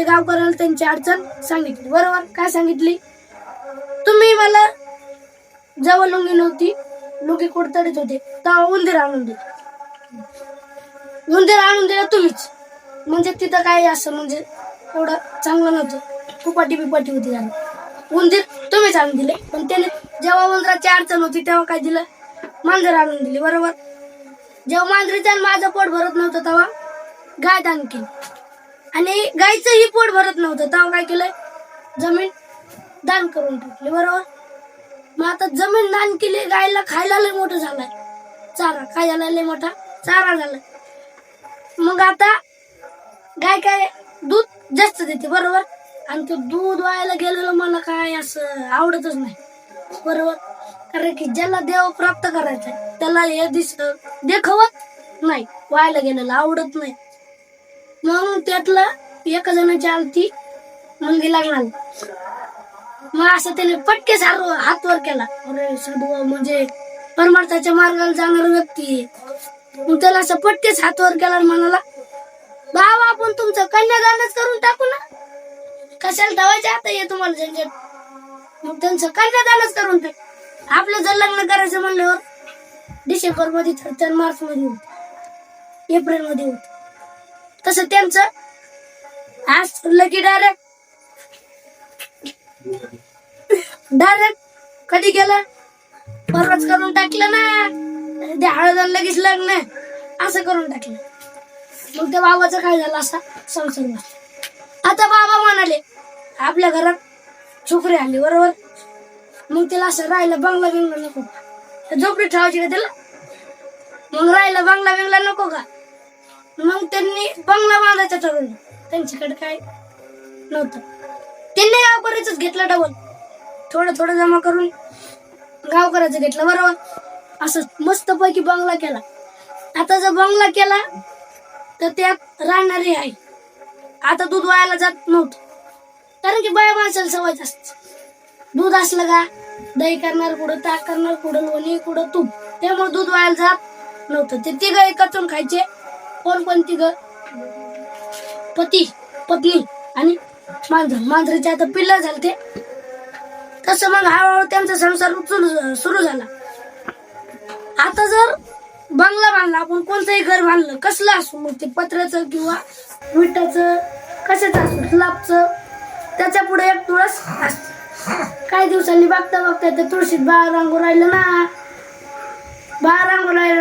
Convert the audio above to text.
ते गावकऱ्याला त्यांची अडचण सांगितली. बरोबर? काय सांगितली? तुम्ही मला जेव्हा लुंगी नव्हती. लुंगी कुडतडीत होते. तेव्हा उंदीर आणून दिले. उंदीर आणून दिला तुम्हीच. म्हणजे तिथं काय असं म्हणजे एवढं चांगलं नव्हतं. कुपाटी बिपाटी होती झाली उंदीर तुम्हीच आणून दिले. पण त्याने जेव्हा उंदराची अडचण होती तेव्हा काय दिलं? मांजर आणून दिली. बरोबर? जेव्हा मांजरीचा माझं पोट भरत नव्हतं तेव्हा गाय दान केली. आणि गायचंही पोट भरत नव्हतं. तेव्हा काय केलंय? जमीन दान करून टाकली बरोबर? मग आता जमीन दान केली गायला खायला लय मोठं झालाय. चारा खायला लय मोठा चारा झालाय मग आता गाय काय दूध जास्त देते बरोबर? आणि ते दूध व्हायला गेलेलं मला काय असं आवडतच नाही बरोबर? कारण की ज्याला देव प्राप्त करायचा आहे, त्याला हे दिस देखवत नाही व्हायला गेलेलं आवडत नाही. मग त्यातला एका जणाची आलती मुलगी लागणार मग असं त्याने पटके सार हात वर केला. अरे साधू म्हणजे परमार्थाच्या मार्गाला जाणार व्यक्ती मग त्याला असं पटकेच हात वर केला म्हणाला बाबा आपण तुमचं कन्यादानच करून टाकू ना. कशाला ठेवायचे? आता ये तुम्हाला झंझट. मग त्यांचं कन्यादानच करून टाक. आपलं जर लग्न करायचं म्हणल्यावर डिसेंबरमध्ये तर मार्च मध्ये होत. एप्रिलमध्ये होत. तसं त्यांचं. आज लकी डायरेक्ट डायरेक्ट कधी गेला? परवाच करून टाकलं ना. ते हळद लगेच लग्न. असं करून टाकलं. मग त्या बाबाचं काय झालं असा संसार आता बाबा म्हणाले आपल्या घरात छोकरी आली बरोबर? मग तिला असं राहिला बंगला बिंगला नको झोपडी ठेवायची का तिला? मग राहिला बंगला बिंगला नको का? मग त्यांनी बंगला बांधायचा ठरवलं त्यांच्याकडे काय नव्हतं. त्यांनी गावकऱ्याच घेतलं डबल थोडं थोडं जमा करून गावकऱ्याचं घेतलं बरोबर? असं मस्त पैकी बंगला केला. आता जर बंगला केला तर त्यात राहणारी आहे. आता दूध वायाला जात नव्हतं. कारण की बाया माणसाला सवय असते दूध असलं का दही करणार कुठं ताक करणार कुठं लोणी कुठं तूप. त्यामुळे दूध वायाला जात नव्हतं. ते तिघं एकत्र खायचे. कोण कोणती ग? पती पत्नी आणि मांजर. मांजरीचे आता पिल्ला झाले ते तसं मग हळूहळू त्यांचा संसार सुरू झाला. आता जर बंगला बांधला आपण कोणतंही घर बांधलं कसलं असू मग ते पत्र्याचं किंवा विटाचं कशाचं असू स्लाबचं त्याच्या पुढे एक तुळस असते. काही दिवसांनी बघता बघता ते तुळशीत बाळ रांगू राहिलं ना. बाळ रांगू राहिलं